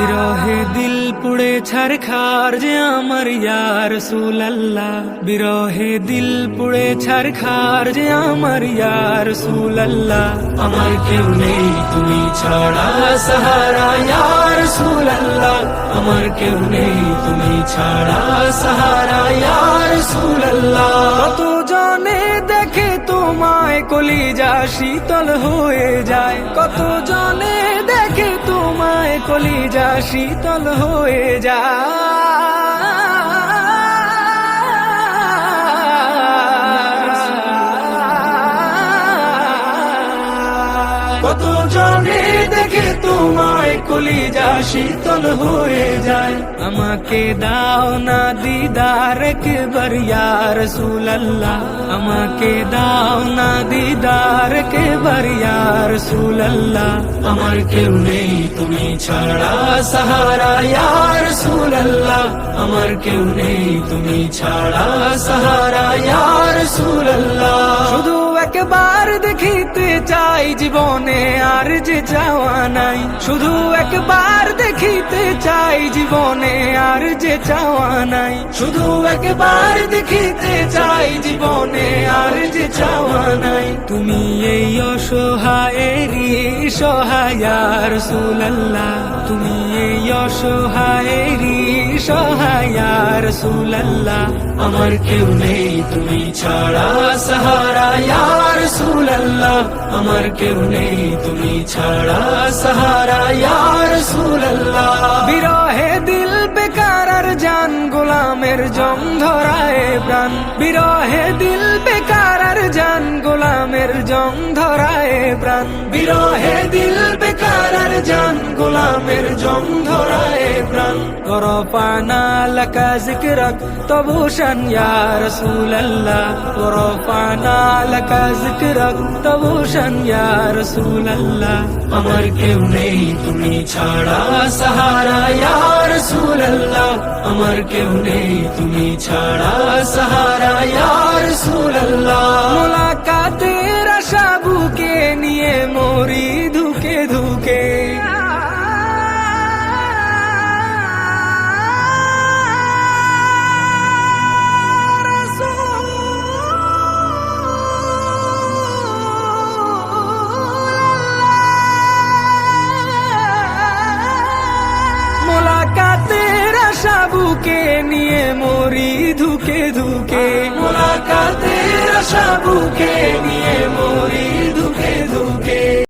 বিরহে দিল পুড়ে ছার খার যে আমার ইয়ার সুলাল্লাহ বিরহে দিল পুড়ে ছার খার যে আমার ইয়ার সুলাল্লাহ আমার কেউ নেই তুমি ছাড়া সাহারা ইয়ার সুলাল্লাহ আমার কেউ নেই তুমি ছাড়া সাহারা ইয়ার সুলাল্লাহ কত জনে দেখে তোমায় কলিজা শীতল হয়ে যায়। কত জনে কলিজা শীতল হয়ে যায়। কত জনে দেখে তোমায় কলিজা শীতল হয়ে যায়? আমাকে দাও না দিদার একবার ইয়ার সুলাল্লাহ আমাকে দাও না দিদার একবার ইয়ার সুলাল্লাহ আমার কেউ নেই তুমি ছাড়া সাহারা ইয়ার সুলাল্লাহ আমার কেউ নেই তুমি ছাড়া সাহারা ইয়ার শুধু একবার দেখিতে চাই জীবনে আর যে চাওয়া নাই। শুধু একবার দেখিতে চাই জীবনে আর যে চাওয়া নাই। শুধু একবার দেখিতে চাই জীবনে আর যে চাওয়া নাই। তুমি এই অসহায়েরই সহায়ার সুলাল্লাহ। তুমি এই অসহায়েরই সহায়ার সুলাল্লাহ। আমার কেউ নেই, তুমি ছাড়া সাহারা আমার কেউ নেই, তুমি ছাড়া সাহারা। ইয়ার সুলাল্লাহ বিরহে দিল বেকার জান, গোলামের জম ধরায় প্রাণ। বিরহে দিল বেকার জান, গোলামের জম ধরায় প্রাণ। বিরহে দিল গোলামের জং ধরায় প্রাণ। কর পানা লকা জিক্রক ইয়া রাসূলুল্লাহ। কর পানা লকা জিক্রক ইয়া রাসূলুল্লাহ। আমার কেউ নেই তুমি ছাড়া সাহারা, ইয়া রাসূলুল্লাহ। আমার কেউ নেই তুমি ছাড়া সাহারা, ইয়া রাসূলুল্লাহ। মুলাকাতের বুকে নিয়ে মরি ধুকে ধুকে? মোলাকাতের আশা বুকে